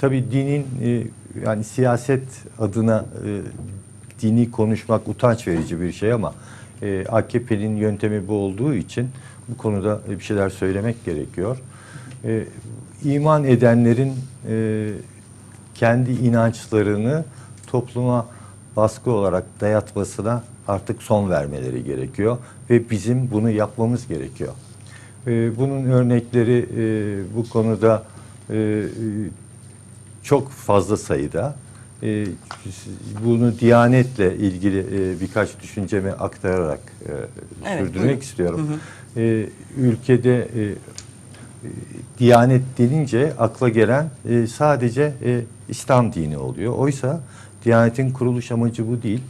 tabii dinin e, yani siyaset adına e, dini konuşmak utanç verici bir şey ama e, AKP'nin yöntemi bu olduğu için bu konuda bir şeyler söylemek gerekiyor. E, iman edenlerin e, kendi inançlarını topluma baskı olarak dayatmasına artık son vermeleri gerekiyor ve bizim bunu yapmamız gerekiyor. E, bunun örnekleri e, bu konuda e, çok fazla sayıda. E, bunu Diyanet'le ilgili e, birkaç düşüncemi aktararak e, Evet, sürdürmek buyurun. istiyorum. E, ülkede e, e, Diyanet denince akla gelen e, sadece e, İslam dini oluyor. Oysa Diyanet'in kuruluş amacı bu değil.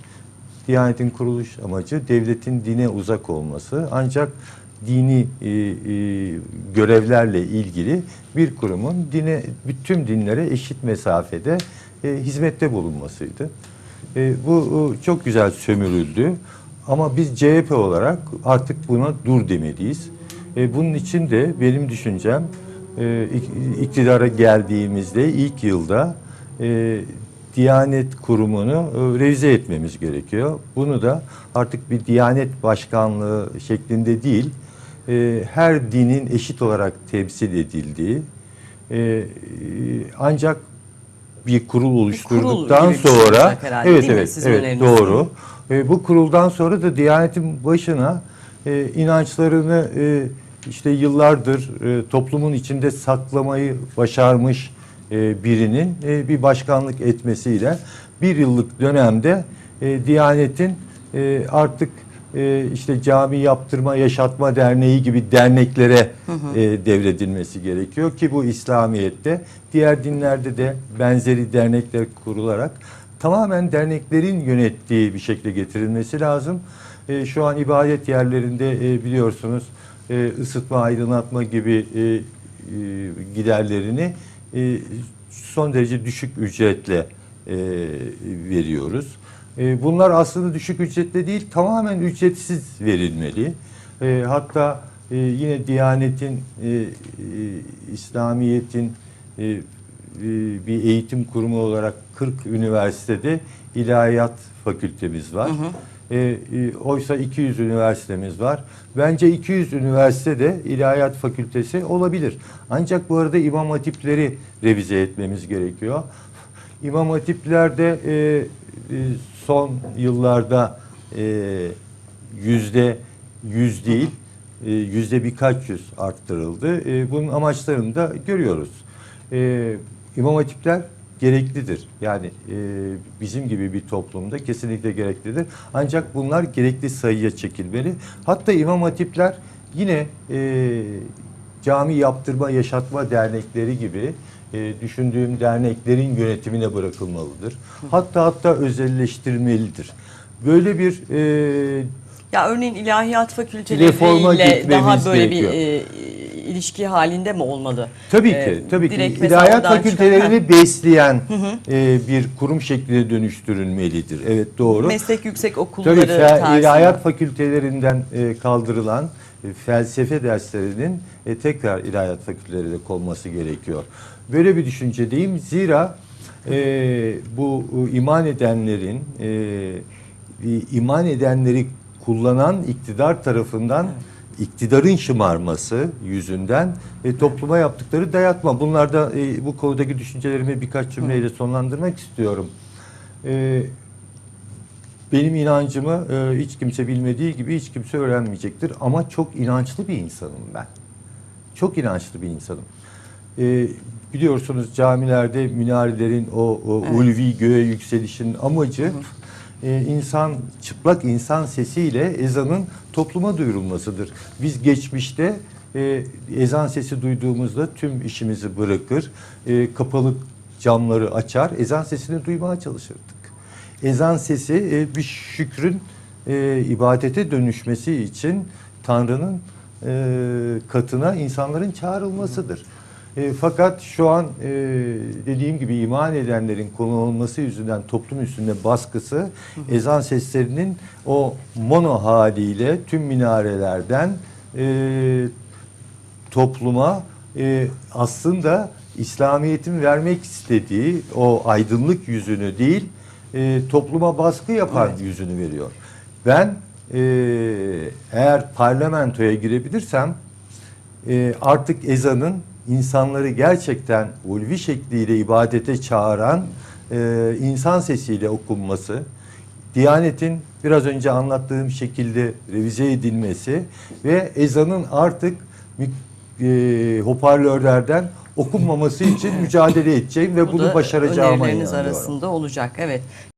Diyanet'in kuruluş amacı devletin dine uzak olması. Ancak dini e, e, görevlerle ilgili bir kurumun dine bütün dinlere eşit mesafede e, hizmette bulunmasıydı. E, bu e, çok güzel sömürüldü. Ama biz CHP olarak artık buna dur demeliyiz. E, bunun için de benim düşüncem e, ik- iktidara geldiğimizde ilk yılda e, Diyanet Kurumu'nu e, revize etmemiz gerekiyor. Bunu da artık bir Diyanet Başkanlığı şeklinde değil, e, her dinin eşit olarak temsil edildiği, e, ancak bir kurul oluşturduktan bir şey sonra herhalde, evet evet evet doğru. E, bu kuruldan sonra da Diyanet'in başına e, inançlarını e, işte yıllardır e, toplumun içinde saklamayı başarmış e, birinin e, bir başkanlık etmesiyle bir yıllık dönemde e, Diyanet'in e, artık e, işte cami yaptırma yaşatma derneği gibi derneklere e, devredilmesi gerekiyor ki bu İslamiyet'te diğer dinlerde de benzeri dernekler kurularak tamamen derneklerin yönettiği bir şekilde getirilmesi lazım. E, şu an ibadet yerlerinde e, biliyorsunuz e, ısıtma, aydınlatma gibi e, e, giderlerini e, son derece düşük ücretle e, veriyoruz. E, bunlar aslında düşük ücretle değil, tamamen ücretsiz verilmeli. Hatta yine Diyanet'in, İslamiyet'in bir eğitim kurumu olarak 40 üniversitede ilahiyat fakültemiz var. E, e, oysa 200 üniversitemiz var. Bence 200 üniversitede ilahiyat fakültesi olabilir. Ancak bu arada imam hatipleri revize etmemiz gerekiyor. İmam hatiplerde e, e, son yıllarda e, yüzde yüz değil, e, yüzde birkaç yüz arttırıldı. E, bunun amaçlarını da görüyoruz. E, İmam hatipler gereklidir. Yani e, bizim gibi bir toplumda kesinlikle gereklidir. Ancak bunlar gerekli sayıya çekilmeli. Hatta imam hatipler yine e, cami yaptırma, yaşatma dernekleri gibi e, düşündüğüm derneklerin yönetimine bırakılmalıdır. Hatta hatta özelleştirilmelidir. Böyle bir e, Ya örneğin ilahiyat fakülteleriyle daha böyle gerekiyor. bir e, ilişki halinde mi olmalı? Tabii Ee, ki, tabii ki. İlahiyat fakültelerini besleyen e, bir kurum şekline dönüştürülmelidir. Evet doğru. Meslek yüksek Tabii okulları fe- tarzında. ilahiyat fakültelerinden e, kaldırılan e, felsefe derslerinin e, tekrar ilahiyat fakültelerine konması gerekiyor. Böyle bir düşüncedeyim. Zira e, bu e, iman edenlerin e, iman edenleri kullanan iktidar tarafından iktidarın şımarması yüzünden e, topluma yaptıkları dayatma. Bunlarda e, bu konudaki düşüncelerimi birkaç cümleyle sonlandırmak istiyorum. E, benim inancımı e, hiç kimse bilmediği gibi hiç kimse öğrenmeyecektir. Ama çok inançlı bir insanım ben. Çok inançlı bir insanım. E, biliyorsunuz camilerde minarelerin o, o Evet. ulvi göğe yükselişin amacı e, insan çıplak insan sesiyle ezanın topluma duyurulmasıdır. Biz geçmişte e, ezan sesi duyduğumuzda tüm işimizi bırakır, e, kapalı camları açar, ezan sesini duymaya çalışırdık. Ezan sesi e, bir şükrün ibadete dönüşmesi için Tanrı'nın katına insanların çağrılmasıdır. E, fakat şu an e, dediğim gibi iman edenlerin konu olması yüzünden toplum üstünde baskısı ezan seslerinin o mono haliyle tüm minarelerden e, topluma e, aslında İslamiyet'in vermek istediği o aydınlık yüzünü değil, e, topluma baskı yapan Evet. yüzünü veriyor. Ben e, eğer parlamentoya girebilirsem e, artık ezanın insanları gerçekten ulvi şekliyle ibadete çağıran e, insan sesiyle okunması, Diyanet'in biraz önce anlattığım şekilde revize edilmesi ve ezanın artık e, hoparlörlerden okunmaması için mücadele edeceğim ve Bu bunu da başaracağıma inanıyorum. arasında olacak. Evet.